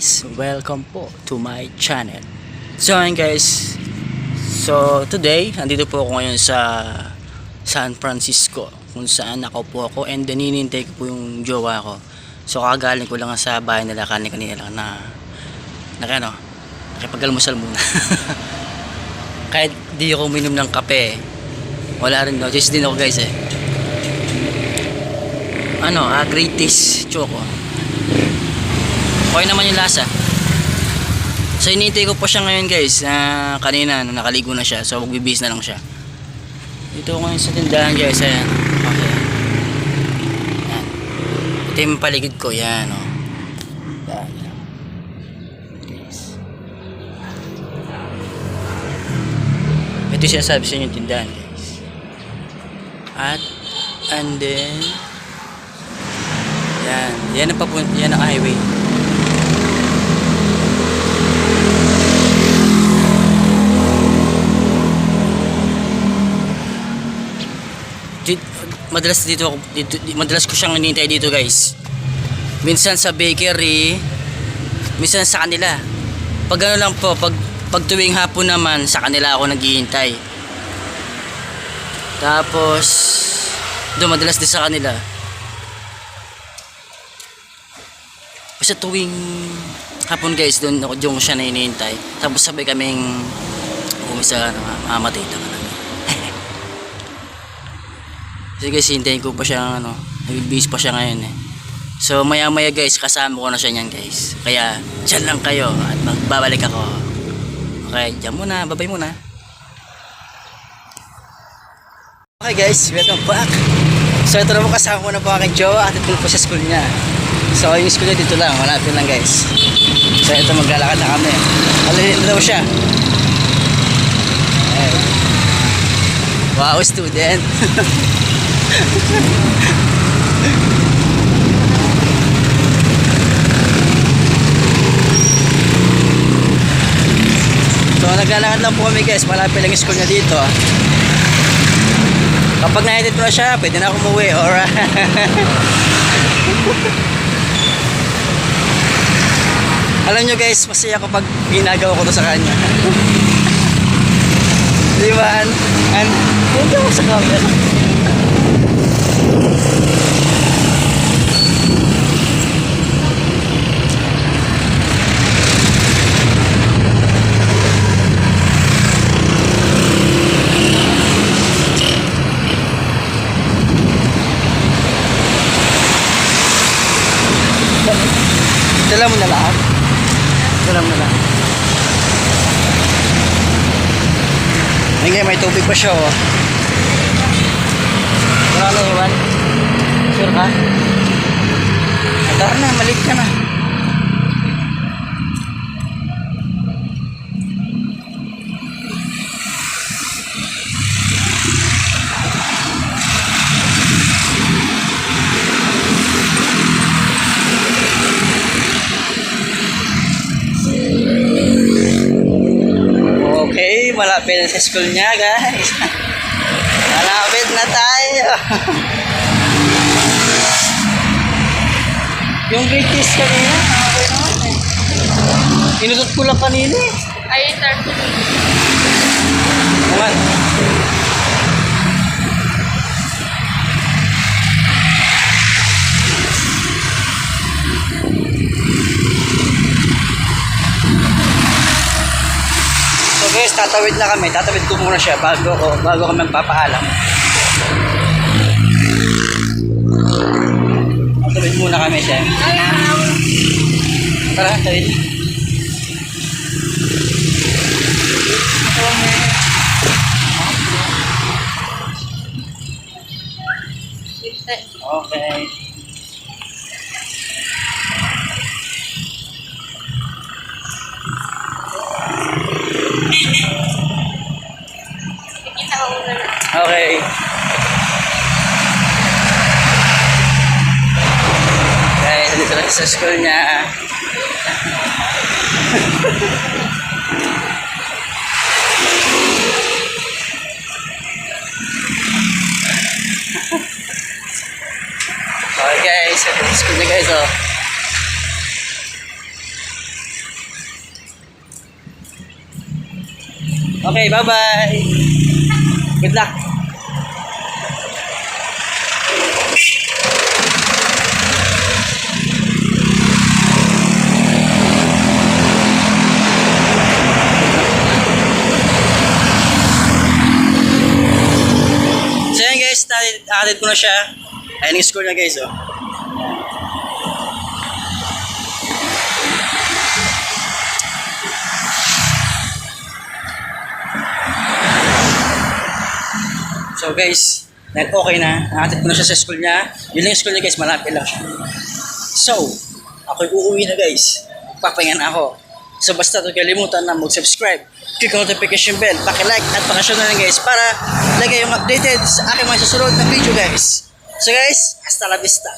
Guys, welcome po to my channel. So ayun guys, so today, nandito po ako ngayon sa San Francisco kung saan ako po ako and then ko po yung jowa ko. So kagaling ko lang sa bahay nila kanina lang na na ano, nakipag-almusal muna. Kahit di ako uminom ng kape, wala rin notice din ako guys eh. Ano, ah, greatest choco. Okay naman yung lasa. So inintay ko po siya ngayon guys. na kanina nung nakaligo na siya. So magbibis na lang siya. Dito ako ngayon sa tindahan guys. Ayan. Okay. Ayan. Ito yung paligid ko. Yan oh. Yan. Ito yung sinasabi sa inyo yung tindahan guys. At and then yan. Yan ang papunta. Yan ang highway. Madalas dito ako dito, di- madalas ko siyang hinihintay dito guys. Minsan sa bakery minsan sa kanila. Pag ano lang po pag, pag tuwing hapon naman sa kanila ako naghihintay. Tapos doon madalas din sa kanila. Basta tuwing hapon guys doon ako doon siya na hinihintay. Tapos sabay kaming umisa ano, mamatita ka namin Kasi guys, hintayin ko pa siya, ano, nag-base pa siya ngayon eh. So, maya maya guys, kasama ko na siya niyan guys. Kaya, dyan lang kayo at magbabalik ako. Okay, dyan muna, babay muna. Okay guys, welcome back. So, ito naman kasama ko na po aking jowa at ito po sa school niya. So, yung school niya dito lang, malapit lang guys. So, ito maglalakad na kami. Alilin na daw siya. Wow, student. So naglalakad lang po kami guys, malapit lang school niya dito. Kapag na-edit na siya, pwede na ako umuwi. Alright. Alam nyo guys, masaya kapag ginagawa ko to sa kanya. Di ba? An, an, hindi sa camera. Dala mo na lahat? Dala mo na lahat. Hindi, may tubig pa siya, oh. Na iwan? Sure ka? Tara na, malik ka na. Niya, guys. Malapit na tayo. Yung test kanina, okay naman eh. Inutot ko lang kanina eh. Ay, 30 Naman. Tatawid na kami. Tatawid ko muna siya bago ko bago kami magpapaalam. Tatawid muna kami siya. Tara, tawid. Okay. Okay. Guys, dito na sa school niya. okay guys, ito na school niya guys oh. Okay, bye-bye. Good luck. So yan guys, natin ko na siya. Ayan yung score niya guys oh. So guys, dahil okay na, nakatid ko na siya sa school niya. Yun lang school niya guys, malapit lang siya. So, ako'y uuwi na guys. Papahinga ako. So basta huwag kalimutan na mag-subscribe, click ang notification bell, paki-like at pakashare na lang guys para lagay yung updated sa aking mga susunod na video guys. So guys, hasta la vista.